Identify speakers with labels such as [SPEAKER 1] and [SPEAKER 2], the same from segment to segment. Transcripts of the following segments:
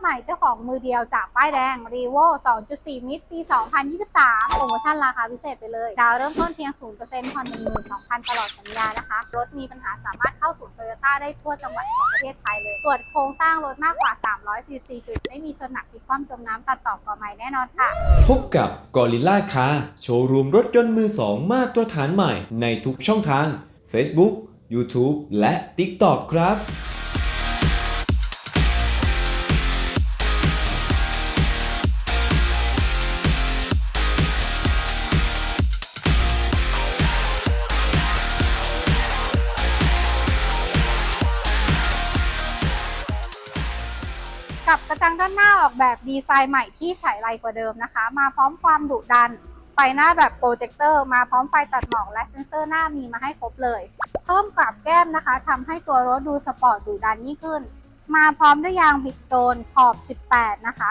[SPEAKER 1] ใหม่เจ้าของมือเดียวจากป้ายแดง r e v o 2.4 มิตรปี 2023 โปรโมชั่นราคาพิเศษไปเลย ดาวเริ่มต้นเพียง 0%ผ่อน12,000 ตลอดสัญญานะคะ รถมีปัญหาสามารถเข้าศูนย์โตโยต้าได้ทั่วจังหวัดของประเทศไทยเลย ตรวจโครงสร้างรถมากกว่า300จุด ไม่มีชนหนักพลิกคว่ำจมน้ำตัดต่อก่อใหม่แน่นอนค่ะ
[SPEAKER 2] พบกับ g o r i l l a Car โชว์รูมรถยนต์มือสองมาตรฐานใหม่ในทุกช่องทาง Facebook YouTube และ TikTok ครับ
[SPEAKER 1] กับกระจังด้านหน้าออกแบบดีไซน์ใหม่ที่ฉายไรกว่าเดิมนะคะ มาพร้อมความดุดัน ไฟหน้าแบบโปรเจคเตอร์มาพร้อมไฟตัดหมอกและเซ็นเซอร์หน้ามีมาให้ครบเลย เพิ่มกลับแก้มนะคะทำให้ตัวรถดูสปอร์ตดุดันยิ่งขึ้น มาพร้อมด้วยยางบิดโตนขอบ 18 นะคะ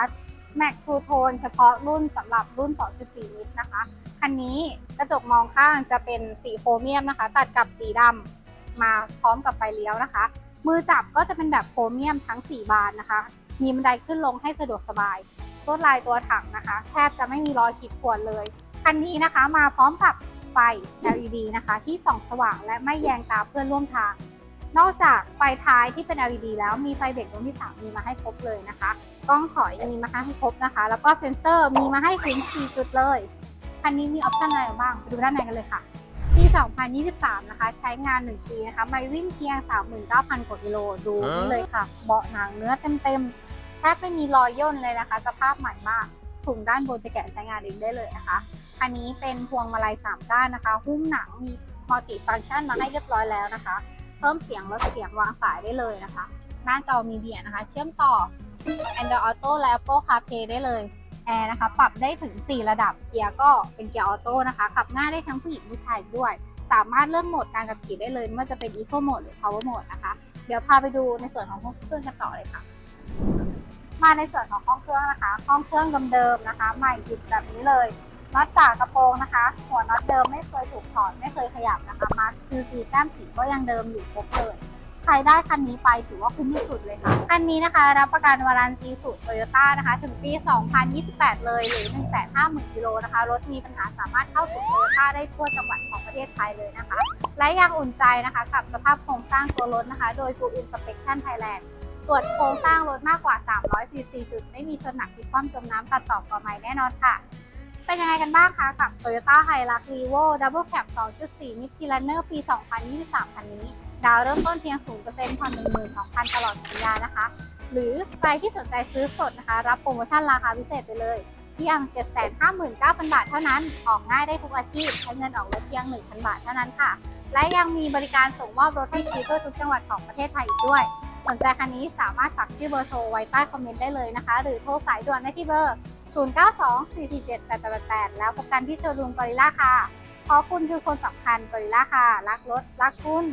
[SPEAKER 1] แม็กทูโทนเฉพาะรุ่นสำหรับรุ่น 2.4 ลิตรนะคะ คันนี้กระจกมองข้างจะเป็นสีโครเมียมนะคะ ตัดกับสีดำมาพร้อมกับไฟเลี้ยวนะคะ มือจับก็จะเป็นแบบโครเมียมทั้ง 4 บานนะคะ มีบันไดขึ้นลงให้สะดวกสบายลวดลายตัวถังนะคะ แทบจะไม่มีรอยขีดข่วนเลย คันนี้นะคะมาพร้อมกับไฟ LED นะคะ ที่ส่องสว่างและไม่แยงตาเพื่อนร่วมทาง นอกจากไฟท้ายที่เป็น LED แล้วมีไฟเบรกดวงที่3มีมาให้ครบเลยนะคะกล้องถอยมีมาให้ครบนะคะ แล้วก็เซ็นเซอร์มีมาให้ถึง 4 จุดเลย คันนี้มีออปชั่นอะไรบ้างไปดูด้านในกันเลยค่ะปี 2023 นะคะ ใช้งาน 1 ปีนะคะไม่วิ่งเพียง 39,000 กว่ากิโล ดูนี่เลยค่ะ เบาะหนังเนื้อเต็มๆ แทบไม่มีรอยย่นเลยนะคะ สภาพใหม่มากถุงด้านบนจะแกะใช้งานเองได้เลยนะคะ อันนี้เป็นพวงมาลัย3ด้านนะคะ หุ้มหนังมีมัลติฟังก์ชันมาให้เรียบร้อยแล้วนะคะ เพิ่มเสียงลดเสียงวางสายได้เลยนะคะ หน้าจอมีเดียนะคะ เชื่อมต่อ Android Auto และ Apple CarPlay ได้เลยแอร์นะคะ ปรับได้ถึง 4 ระดับเกียร์ก็เป็นเกียร์ออโต้นะคะ ขับง่ายได้ทั้งผู้หญิงผู้ชายด้วย สามารถเลือกโหมดการขับขี่ได้เลยไม่ว่าจะเป็น Eco Mode หรือ Power Mode นะคะ เดี๋ยวพาไปดูในส่วนของห้องเครื่องกันต่อเลยค่ะ มาในส่วนของห้องเครื่องนะคะ ห้องเครื่องเดิมๆนะคะ ใหม่หยุดแบบนี้เลยน็อตจากกระโปรงนะคะ หัวน็อตเดิมไม่เคยถูกถอดไม่เคยขยับนะคะมาคือสีแต้มสีก็ยังเดิมอยู่ครบเลยใครได้คันนี้ไปถือว่าคุ้มที่สุดเลยค่ะคันนี้นะคะ รับประกันวารันตีสูตรโตโยต้านะคะ ถึงปี 2028 เลยหรือ 150,000กิโลนะคะรถมีปัญหาสามารถเข้าสู่โตโยต้าได้ทั่วจังหวัดของประเทศไทยเลยนะคะ และยังอุ่นใจนะคะ กับสภาพโครงสร้างตัวรถนะคะ โดย Full Inspection Thailand ตรวจโครงสร้างรถมากกว่า 300 cc จุด ไม่มีชนหนักพลิกคว่ำจมน้ำตัดต่อก่อใหม่แน่นอนค่ะ เป็นยังไงกันบ้างคะกับ Toyota Hilux Revo Double Cab 2.4 Mid Runner ปี 2023 คันนี้ ดาวเริ่มต้นเพียง 0%ผ่อน12,000 ตลอดสัญญานะคะ หรือใครที่สนใจซื้อสดนะคะ รับโปรโมชั่นราคาพิเศษไปเลยเพียง 759,000 บาทเท่านั้น ออกง่ายได้ทุกอาชีพ ใช้เงินออกรถเพียง 1,000 บาทเท่านั้นค่ะ และยังมีบริการส่งมอบรถให้ฟรีทั่วทุกจังหวัดของประเทศไทยอีกด้วย สนใจคันนี้สามารถฝากชื่อเบอร์โทรไว้ใต้คอมเมนต์ได้เลยนะคะ หรือโทรสายด่วนได้ที่เบอร์ 0924478888 แล้วพบกันที่โชว์รูมกอริล่าค่ะ เพราะคุณคือคนสำคัญกอริล่าค่ะ รักรถ รักคุณ